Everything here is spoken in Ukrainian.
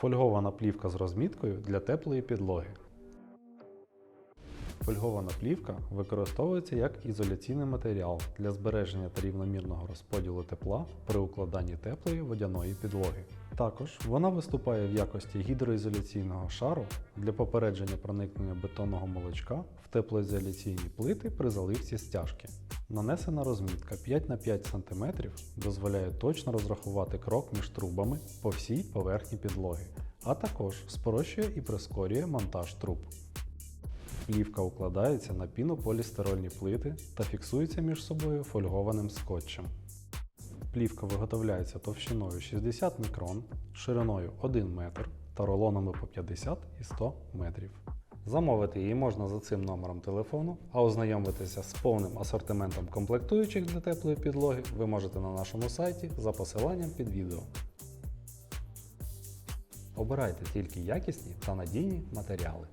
Фольгована плівка з розміткою для теплої підлоги. Фольгована плівка використовується як ізоляційний матеріал для збереження та рівномірного розподілу тепла при укладанні теплої водяної підлоги. Також вона виступає в якості гідроізоляційного шару для попередження проникнення бетонного молочка в теплоізоляційні плити при заливці стяжки. Нанесена розмітка 5 на 5 см дозволяє точно розрахувати крок між трубами по всій поверхні підлоги, а також спрощує і прискорює монтаж труб. Плівка укладається на пінополістирольні плити та фіксується між собою фольгованим скотчем. Плівка виготовляється товщиною 60 мікрон, шириною 1 метр та рулонами по 50 і 100 метрів. Замовити її можна за цим номером телефону, а ознайомитися з повним асортиментом комплектуючих для теплої підлоги ви можете на нашому сайті за посиланням під відео. Обирайте тільки якісні та надійні матеріали.